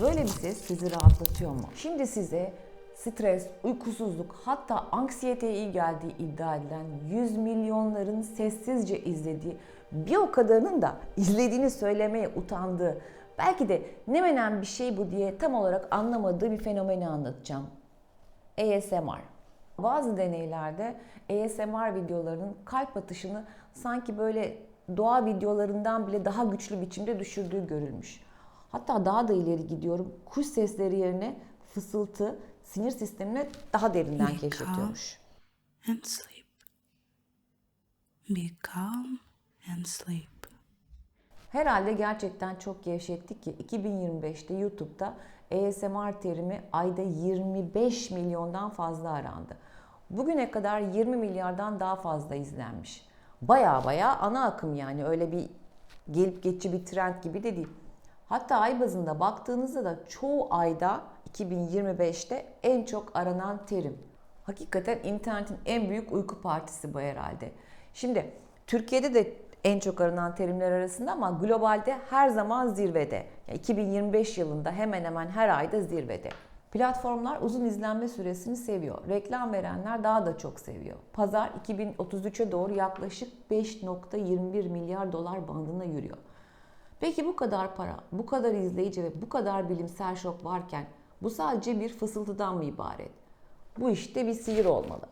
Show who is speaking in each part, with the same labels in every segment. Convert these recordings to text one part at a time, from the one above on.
Speaker 1: Böyle bir ses sizi rahatlatıyor mu? Şimdi size stres, uykusuzluk hatta anksiyeteye iyi geldiği iddia edilen 100 milyonların sessizce izlediği bir o kadarının da izlediğini söylemeye utandığı belki de ne menen bir şey bu diye tam olarak anlamadığı bir fenomeni anlatacağım. ASMR. Bazı deneylerde ASMR videolarının kalp atışını sanki böyle doğa videolarından bile daha güçlü biçimde düşürdüğü görülmüş. Hatta daha da ileri gidiyorum. Kuş sesleri yerine fısıltı sinir sistemine daha derinden
Speaker 2: Wake
Speaker 1: keşfediyormuş.
Speaker 2: and sleep. Be calm and sleep.
Speaker 1: Herhalde gerçekten çok gevşettik ki 2025'te YouTube'da ASMR terimi ayda 25 milyondan fazla arandı. Bugüne kadar 20 milyardan daha fazla izlenmiş. Baya baya ana akım yani öyle bir gelip geçici bir trend gibi de değil. Hatta ay bazında baktığınızda da çoğu ayda 2025'te en çok aranan terim. Hakikaten internetin en büyük uyku partisi bu herhalde. Şimdi Türkiye'de de en çok aranan terimler arasında ama globalde her zaman zirvede. Yani 2025 yılında hemen hemen her ayda zirvede. Platformlar uzun izlenme süresini seviyor. Reklam verenler daha da çok seviyor. Pazar 2033'e doğru yaklaşık 5.21 milyar dolar bandına yürüyor. Peki bu kadar para, bu kadar izleyici ve bu kadar bilimsel şok varken bu sadece bir fısıltıdan mı ibaret? Bu işte bir sihir olmalı.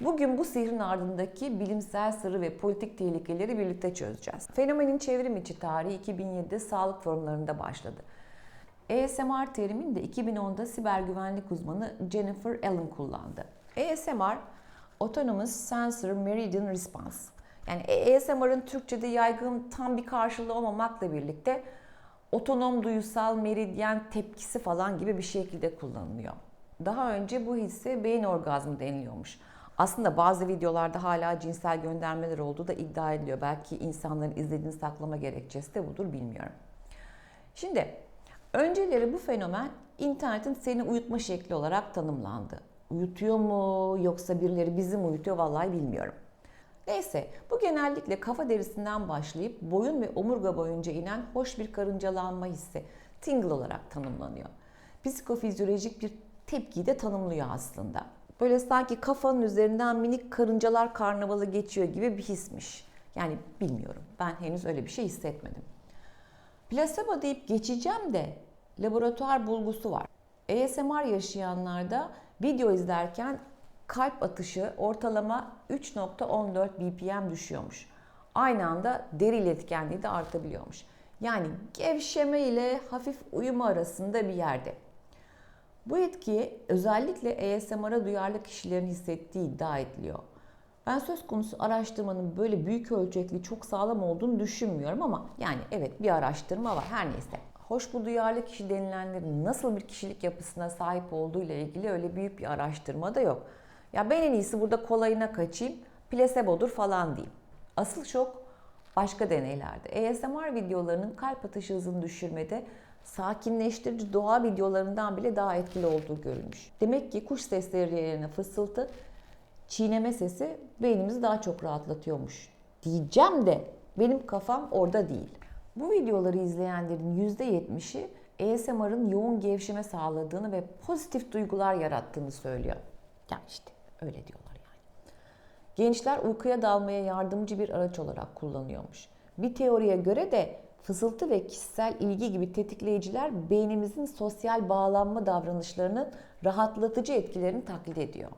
Speaker 1: Bugün bu sihrin ardındaki bilimsel sırrı ve politik tehlikeleri birlikte çözeceğiz. Fenomenin çevrim içi tarihi 2007'de sağlık forumlarında başladı. ASMR terimini de 2010'da siber güvenlik uzmanı Jennifer Allen kullandı. ASMR, Autonomous Sensor Meridian Response. Yani ASMR'ın Türkçe'de yaygın tam bir karşılığı olmamakla birlikte otonom duyusal meridyen tepkisi falan gibi bir şekilde kullanılıyor. Daha önce bu hisse beyin orgazmı deniliyormuş. Aslında bazı videolarda hala cinsel göndermeler olduğu da iddia ediliyor. Belki insanların izlediğini saklama gerekçesi de budur bilmiyorum. Şimdi önceleri bu fenomen internetin seni uyutma şekli olarak tanımlandı. Uyutuyor mu yoksa birileri bizi mi uyutuyor vallahi bilmiyorum. Neyse bu genellikle kafa derisinden başlayıp boyun ve omurga boyunca inen hoş bir karıncalanma hissi tingle olarak tanımlanıyor. Psikofizyolojik bir tepkiyi de tanımlıyor aslında. Böyle sanki kafanın üzerinden minik karıncalar karnavalı geçiyor gibi bir hismiş. Yani bilmiyorum ben henüz öyle bir şey hissetmedim. Plasebo deyip geçeceğim de laboratuvar bulgusu var. ASMR yaşayanlarda video izlerken kalp atışı ortalama 3.14 BPM düşüyormuş. Aynı anda deri iletkenliği de artabiliyormuş. Yani gevşeme ile hafif uyuma arasında bir yerde. Bu etkiyi özellikle ASMR'a duyarlı kişilerin hissettiği iddia ediliyor. Ben söz konusu araştırmanın böyle büyük ölçekli çok sağlam olduğunu düşünmüyorum ama yani evet bir araştırma var her neyse. Hoş bu duyarlı kişi denilenlerin nasıl bir kişilik yapısına sahip olduğu ile ilgili öyle büyük bir araştırma da yok. Ya ben en iyisi burada kolayına kaçayım, plasebodur falan diyeyim. Asıl şok başka deneylerde. ASMR videolarının kalp atışı hızını düşürmede sakinleştirici doğa videolarından bile daha etkili olduğu görülmüş. Demek ki kuş sesleri yerine fısıltı, çiğneme sesi beynimizi daha çok rahatlatıyormuş. Diyeceğim de benim kafam orada değil. Bu videoları izleyenlerin %70'i ASMR'ın yoğun gevşeme sağladığını ve pozitif duygular yarattığını söylüyor. Ya işte öyle diyorlar yani. Gençler uykuya dalmaya yardımcı bir araç olarak kullanıyormuş. Bir teoriye göre de fısıltı ve kişisel ilgi gibi tetikleyiciler beynimizin sosyal bağlanma davranışlarının rahatlatıcı etkilerini taklit ediyor.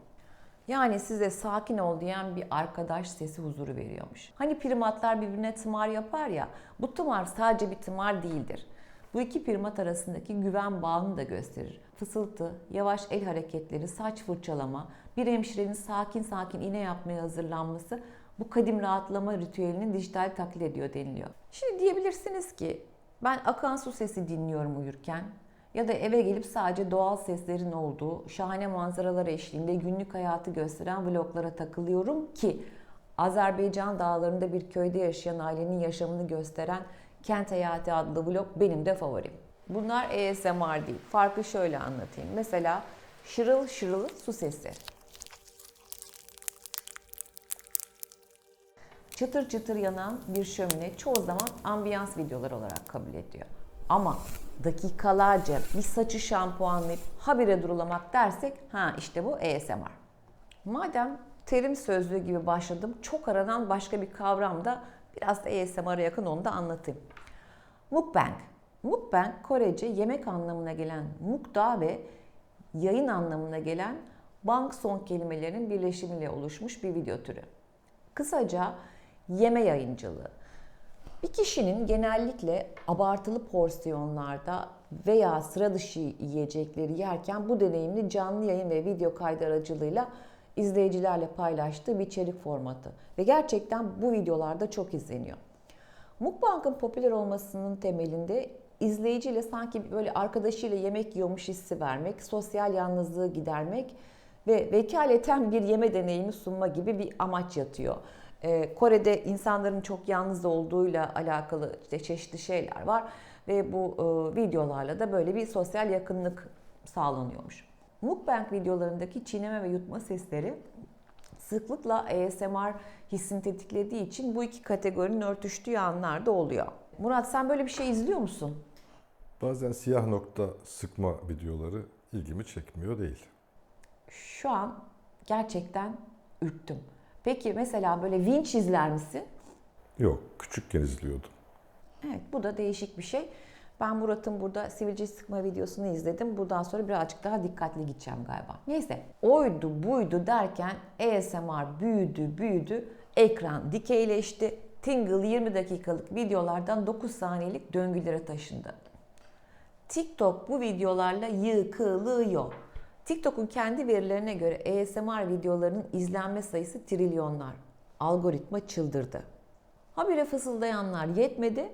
Speaker 1: Yani size sakin ol diyen bir arkadaş sesi huzuru veriyormuş. Hani primatlar birbirine tımar yapar ya, bu tımar sadece bir tımar değildir. Bu iki primat arasındaki güven bağını da gösterir. Fısıltı, yavaş el hareketleri, saç fırçalama, bir hemşirenin sakin sakin iğne yapmaya hazırlanması bu kadim rahatlama ritüelinin dijital taklit ediyor deniliyor. Şimdi diyebilirsiniz ki ben akan su sesi dinliyorum uyurken ya da eve gelip sadece doğal seslerin olduğu şahane manzaralar eşliğinde günlük hayatı gösteren vloglara takılıyorum ki Azerbaycan dağlarında bir köyde yaşayan ailenin yaşamını gösteren Kent Hayatı adlı vlog benim de favorim. Bunlar ASMR değil. Farkı şöyle anlatayım. Mesela şırıl şırıl su sesi. Çıtır çıtır yanan bir şömine çoğu zaman ambiyans videolar olarak kabul ediyor. Ama dakikalarca bir saçı şampuanlayıp habire durulamak dersek ha işte bu ASMR. Madem terim sözlüğü gibi başladım çok aranan başka bir kavram da biraz da ASMR'a yakın onu da anlatayım. Mukbang. Mukbang Korece yemek anlamına gelen mukda ve yayın anlamına gelen bang son kelimelerinin birleşimiyle oluşmuş bir video türü. Kısaca yeme yayıncılığı. Bir kişinin genellikle abartılı porsiyonlarda veya sıra dışı yiyecekleri yerken bu deneyimini canlı yayın ve video kaydı aracılığıyla izleyicilerle paylaştığı bir içerik formatı. Ve gerçekten bu videolarda çok izleniyor. Mukbang'ın popüler olmasının temelinde izleyiciyle sanki böyle arkadaşıyla yemek yiyormuş hissi vermek, sosyal yalnızlığı gidermek ve vekaleten bir yeme deneyimi sunma gibi bir amaç yatıyor. Ee, Kore'de insanların çok yalnız olduğuyla alakalı işte çeşitli şeyler var ve bu e, videolarla da böyle bir sosyal yakınlık sağlanıyormuş. Mukbang videolarındaki çiğneme ve yutma sesleri sıklıkla ASMR hissini tetiklediği için bu iki kategorinin örtüştüğü anlar da oluyor. Murat sen böyle bir şey izliyor musun?
Speaker 3: Bazen siyah nokta sıkma videoları ilgimi çekmiyor değil.
Speaker 1: Şu an gerçekten ürktüm. Peki mesela böyle vinç izler misin?
Speaker 3: Yok, küçükken izliyordum.
Speaker 1: Evet bu da değişik bir şey. Ben Murat'ın burada sivilce sıkma videosunu izledim. Buradan sonra birazcık daha dikkatli gideceğim galiba. Neyse oydu buydu derken ASMR büyüdü büyüdü. Ekran dikeyleşti. Tingle 20 dakikalık videolardan 9 saniyelik döngülere taşındı. TikTok bu videolarla yıkılıyor. TikTok'un kendi verilerine göre ASMR videolarının izlenme sayısı trilyonlar. Algoritma çıldırdı. Habire fısıldayanlar yetmedi.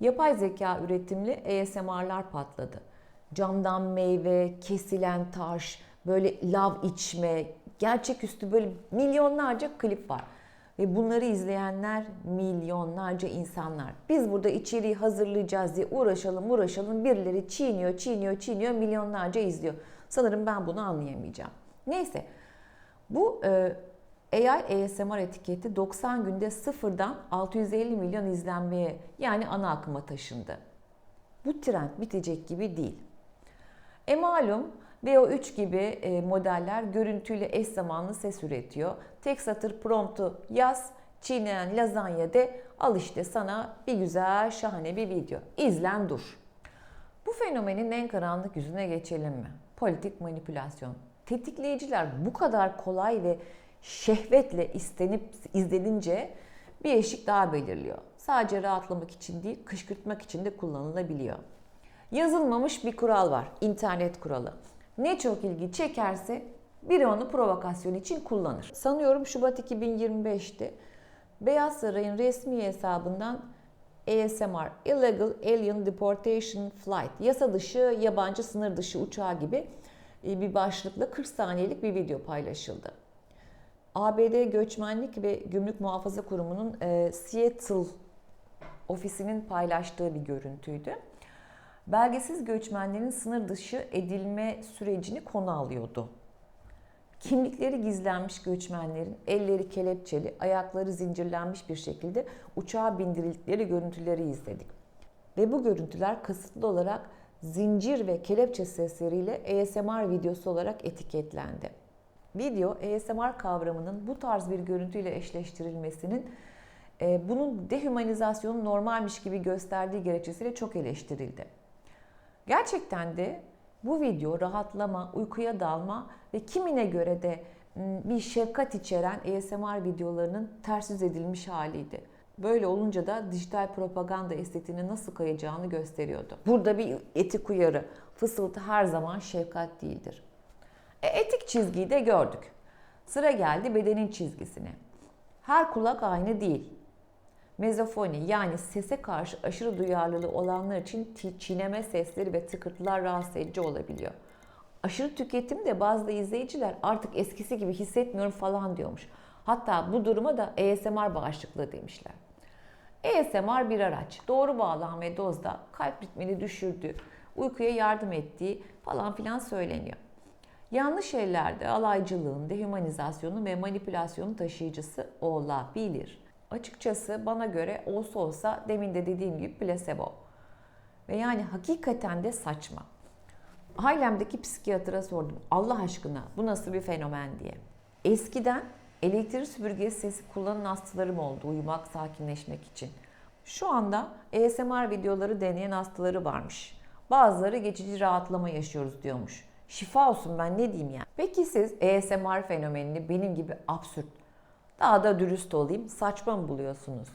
Speaker 1: Yapay zeka üretimli ASMR'lar patladı. Camdan meyve, kesilen taş, böyle lav içme, gerçeküstü böyle milyonlarca klip var. Ve bunları izleyenler milyonlarca insanlar. Biz burada içeriği hazırlayacağız diye uğraşalım uğraşalım. Birileri çiğniyor, çiğniyor, çiğniyor, milyonlarca izliyor. Sanırım ben bunu anlayamayacağım. Neyse. Bu e, AI ASMR etiketi 90 günde sıfırdan 650 milyon izlenmeye yani ana akıma taşındı. Bu trend bitecek gibi değil. E malum VO3 gibi e, modeller görüntüyle eş zamanlı ses üretiyor. Tek satır promptu yaz, çiğnenen lazanya de al işte sana bir güzel şahane bir video. İzlen dur. Bu fenomenin en karanlık yüzüne geçelim mi? Politik manipülasyon. Tetikleyiciler bu kadar kolay ve şehvetle istenip izlenince bir eşik daha belirliyor. Sadece rahatlamak için değil, kışkırtmak için de kullanılabiliyor. Yazılmamış bir kural var, internet kuralı. Ne çok ilgi çekerse biri onu provokasyon için kullanır. Sanıyorum Şubat 2025'te Beyaz Saray'ın resmi hesabından ASMR, Illegal Alien Deportation Flight, yasa dışı yabancı sınır dışı uçağı gibi e, bir başlıkla 40 saniyelik bir video paylaşıldı. ABD Göçmenlik ve Gümrük Muhafaza Kurumu'nun e, Seattle ofisinin paylaştığı bir görüntüydü. Belgesiz göçmenlerin sınır dışı edilme sürecini konu alıyordu. Kimlikleri gizlenmiş göçmenlerin elleri kelepçeli, ayakları zincirlenmiş bir şekilde uçağa bindirildikleri görüntüleri izledik. Ve bu görüntüler kasıtlı olarak zincir ve kelepçe sesleriyle ASMR videosu olarak etiketlendi. Video ASMR kavramının bu tarz bir görüntüyle eşleştirilmesinin e, bunun dehumanizasyonu normalmiş gibi gösterdiği gerekçesiyle çok eleştirildi. Gerçekten de bu video rahatlama, uykuya dalma ve kimine göre de bir şefkat içeren ASMR videolarının ters yüz edilmiş haliydi. Böyle olunca da dijital propaganda estetiğine nasıl kayacağını gösteriyordu. Burada bir etik uyarı. Fısıltı her zaman şefkat değildir. E, etik çizgiyi de gördük. Sıra geldi bedenin çizgisine. Her kulak aynı değil. Mezofoni yani sese karşı aşırı duyarlılığı olanlar için çiğneme sesleri ve tıkırtılar rahatsız edici olabiliyor. Aşırı tüketim de bazı izleyiciler artık eskisi gibi hissetmiyorum falan diyormuş. Hatta bu duruma da ASMR bağışıklığı demişler. ASMR bir araç. Doğru bağlam ve dozda kalp ritmini düşürdüğü, uykuya yardım ettiği falan filan söyleniyor. Yanlış ellerde alaycılığın, dehumanizasyonun ve manipülasyonun taşıyıcısı olabilir. Açıkçası bana göre olsa olsa demin de dediğim gibi plasebo. Ve yani hakikaten de saçma. Ailemdeki psikiyatra sordum. Allah aşkına bu nasıl bir fenomen diye. Eskiden elektrik süpürgesi sesi kullanan hastalarım oldu uyumak, sakinleşmek için. Şu anda ASMR videoları deneyen hastaları varmış. Bazıları geçici rahatlama yaşıyoruz diyormuş. Şifa olsun ben ne diyeyim yani. Peki siz ASMR fenomenini benim gibi absürt, daha da dürüst olayım, saçma mı buluyorsunuz?